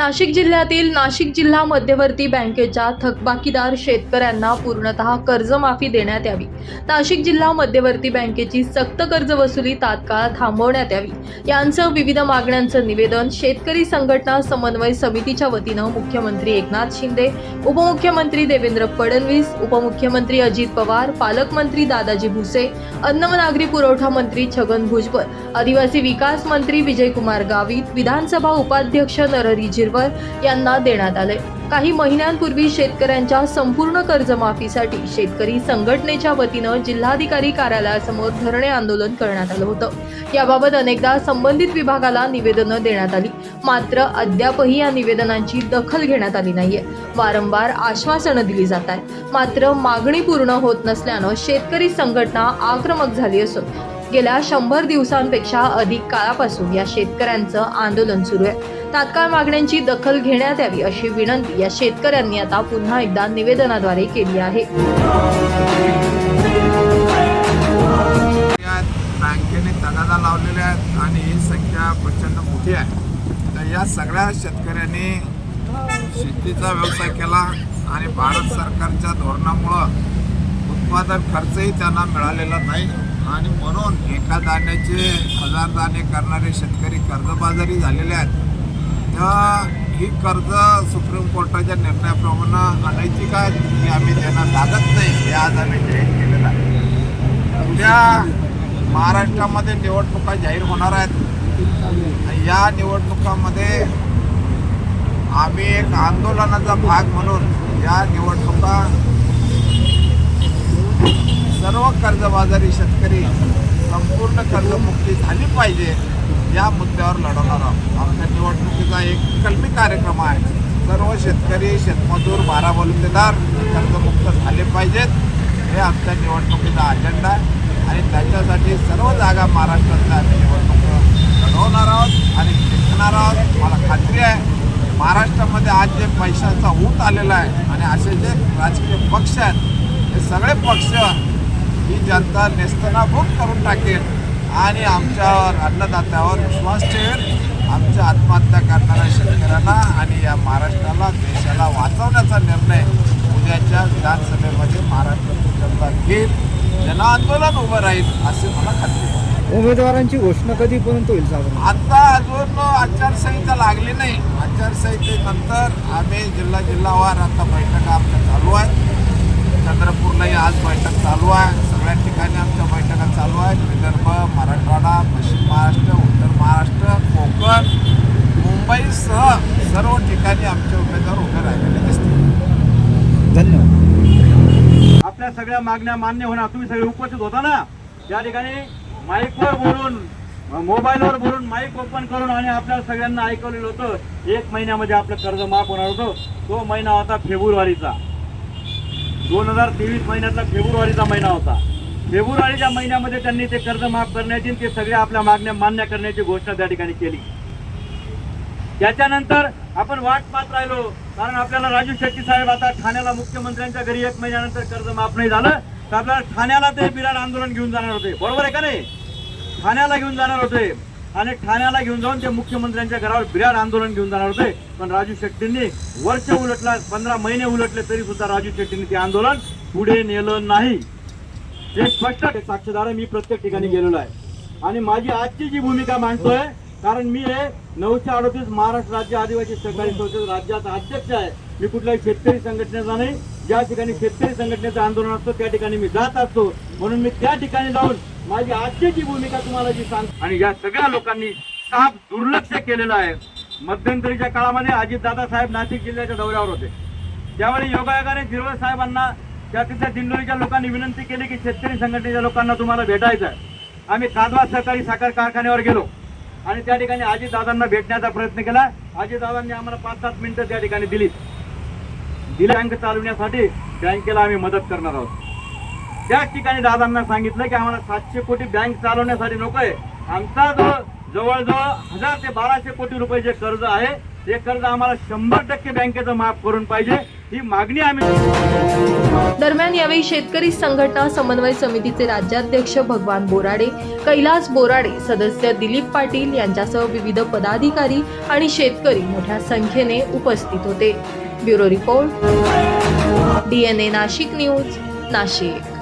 नाशिक जिल्ह्यातील नाशिक जिल्हा मध्यवर्ती बँकेच्या थकबाकीदार शेतकऱ्यांना पूर्णतः कर्जमाफी देण्यात यावी. नाशिक जिल्हा मध्यवर्ती बँकेची सक्त कर्ज वसुली तात्काळ थांबवण्यात यावी. यांचं विविध मागण्यांचं निवेदन शेतकरी संघटना समन्वय समितीच्या वतीनं मुख्यमंत्री एकनाथ शिंदे उपमुख्यमंत्री देवेंद्र फडणवीस उपमुख्यमंत्री अजित पवार पालकमंत्री दादाजी भुसे अन्न व नागरी पुरवठा मंत्री छगन भुजबळ आदिवासी विकास मंत्री विजयकुमार गावित विधानसभा उपाध्यक्ष नरहरी झिरवळ यांना देण्यात आले काही महिन्यांपूर्वी शेतकऱ्यांच्या संपूर्ण कर्जमाफीसाठी शेतकरी संघटनेच्या वतीनं जिल्हाधिकारी कार्यालयासमोर धरणे आंदोलन करण्यात आलं होतं. याबाबत अनेकदा संबंधित विभागाला निवेदनं देण्यात आली. मात्र अद्यापही या निवेदनांची दखल घेण्यात आली नाहीये. वारंवार आश्वासनं दिली जात आहेत. मात्र मागणी पूर्ण होत नसल्यानं शेतकरी संघटना आक्रमक झाली असून गेल्या शंभर दिवसांपेक्षा अधिक काळापासून या शेतकऱ्यांचं आंदोलन सुरू आहे. तात्काळ मागण्यांची दखल घेण्यात यावी अशी विनंती या शेतकऱ्यांनी आता पुन्हा एकदा निवेदनाद्वारे केली आहे. बँकेने तगादा लावलेल्या आहेत आणि ही संख्या प्रचंड मोठी आहे. तर या सगळ्या शेतकऱ्यांनी शेतीचा व्यवसाय केला आणि भारत सरकारच्या धोरणामुळं उत्पादन खर्चही त्यांना मिळालेला नाही. आणि म्हणून एका दाण्याचे हजार दाणे करणारे शेतकरी कर्जबाजारी झालेले आहेत. तेव्हा ही कर्ज सुप्रीम कोर्टाच्या निर्णयाप्रमाणे अनैतिक आहेत हे आम्ही त्यांना लागत नाही. हे आज आम्ही जाहीर केलेलं आहे. उद्या महाराष्ट्रामध्ये निवडणुका जाहीर होणार आहेत. या निवडणुकामध्ये आम्ही एक आंदोलनाचा भाग म्हणून या निवडणुका सर्व कर्जबाजारी शेतकरी संपूर्ण कर्जमुक्ती झाली पाहिजे या मुद्द्यावर लढवणार आहोत. आमच्या निवडणुकीचा एक कलमी कार्यक्रम आहे. सर्व शेतकरी शेतमजूर बारा बलुतेदार कर्जमुक्त झाले पाहिजेत. हे आमच्या निवडणुकीचा अजेंडा आहे. आणि त्याच्यासाठी सर्व जागा महाराष्ट्रातल्या आम्ही निवडणूक लढवणार आहोत आणि जिंकणार आहोत. मला खात्री आहे महाराष्ट्रामध्ये आज जे पैशाचा ऊत आलेला आहे आणि असे जे राजकीय पक्ष आहेत हे सगळे पक्ष ही जनता नेस्तनाभूत करून टाकेल. आणि आमच्यावर अन्नदात्यावर विश्वास ठेवेल. आमच्या आत्महत्या करणाऱ्या शेतकऱ्यांना आणि या महाराष्ट्राला देशाला वाचवण्याचा निर्णय उद्याच्या विधानसभेमध्ये महाराष्ट्राची जनता घेईल. जनआंदोलन उभं राहील असे मला खात्री आहे. उमेदवारांची घोषणा कधीपर्यंत होईल साधारण आता अजून आचारसंहिता लागली नाही. आचारसंहितेनंतर आम्ही जिल्हा जिल्हावार आता बैठका आमच्या चालू आहे चंद्रपूरलाही आज बैठक चालू आहे सगळ्या ठिकाणी आमच्या बैठका चालू आहेत विदर्भ मराठवाडा पश्चिम महाराष्ट्र उत्तर महाराष्ट्र कोकण मुंबईसह सर्व ठिकाणी आमचे उमेदवार उभे राहिलेले दिसतील. धन्यवाद. आपल्या सगळ्या मागण्या मान्य होणार. तुम्ही सगळे उपस्थित होता ना? त्या ठिकाणी माईकवर बोलून मोबाईलवर बोलून माईक ओपन करून आणि आपल्या सगळ्यांना ऐकवलेलं होतं एक महिन्यामध्ये आपलं कर्ज माफ होणार होतं. तो महिना होता फेब्रुवारीचा. दोन हजार तेवीस महिन्यातला फेब्रुवारीचा महिना होता. फेब्रुवारीच्या महिन्यामध्ये त्यांनी ते कर्ज माफ करण्याची आणि ते सगळे आपल्या मागण्या मान्य करण्याची घोषणा त्या ठिकाणी केली. त्याच्यानंतर आपण वाट पाहत राहिलो. कारण आपल्याला राजू शेट्टी साहेब आता ठाण्याला मुख्यमंत्र्यांच्या घरी एक महिन्यानंतर कर्ज माफ नाही झालं तर आपल्याला ठाण्याला ते बिराड आंदोलन घेऊन जाणार होते. बरोबर आहे का नाही? ठाण्याला घेऊन जाणार होते. आणि ठाण्याला घेऊन जाऊन ते मुख्यमंत्र्यांच्या घरावर बिराड आंदोलन घेऊन जाणार होते. पण राजू शेट्टींनी वर्ष उलटला पंधरा महिने उलटले तरी सुद्धा राजू शेट्टींनी ते आंदोलन पुढे नेलं नाही. हे स्पष्ट आहे, साक्षीदार मी प्रत्येक ठिकाणी गेलेलो आहे. आणि माझी आजची जी भूमिका मांडतोय कारण मी हे नऊशे अडतीस महाराष्ट्र राज्य आदिवासी सहकारी संस्थेचा राज्याचा अध्यक्ष आहे. मी कुठल्याही शेतकरी संघटनेचा नाही. ज्या ठिकाणी शेतकरी संघटनेचं आंदोलन असतो त्या ठिकाणी मी जात असतो. म्हणून मी त्या ठिकाणी जाऊन माझी आजची भूमिका तुम्हाला जी सांग आणि या सगळ्या लोकांनी साफ दुर्लक्ष केलेलं आहे. मध्यंतरीच्या काळामध्ये अजितदादा साहेब नाशिक जिल्ह्याच्या दौऱ्यावर होते. त्यावेळी योगायोगाने झिरवळ साहेबांना त्या तिथल्या दिंडोरीच्या लोकांनी विनंती केली की शेतकरी संघटनेच्या लोकांना तुम्हाला भेटायचं आहे. आम्ही कादवा सहकारी साखर कारखान्यावर गेलो. आणि त्या ठिकाणी आजीदादांना भेटण्याचा प्रयत्न केला. आजीदादांनी आम्हाला पाच सात मिनिटं त्या ठिकाणी दिली दिली. बँक चालवण्यासाठी बँकेला आम्ही मदत करणार आहोत. त्याच ठिकाणी दादांना सांगितलं की आम्हाला सातशे कोटी बँक चालवण्यासाठी नकोय. आमचा जो जवळजवळ हजार ते बाराशे कोटी रुपये जे कर्ज आहे ते कर्ज आम्हाला शंभर टक्के बँकेचं माफ करून पाहिजे. ही मागणी आम्ही दरम्यान यावेळी शेतकरी संघटना समन्वय समितीचे राज्याध्यक्ष भगवान बोराडे कैलास बोराडे सदस्य दिलीप पाटील यांच्यासह विविध पदाधिकारी आणि शेतकरी मोठ्या संख्येने उपस्थित होते. Bureau report DNA Nashik news Nashik.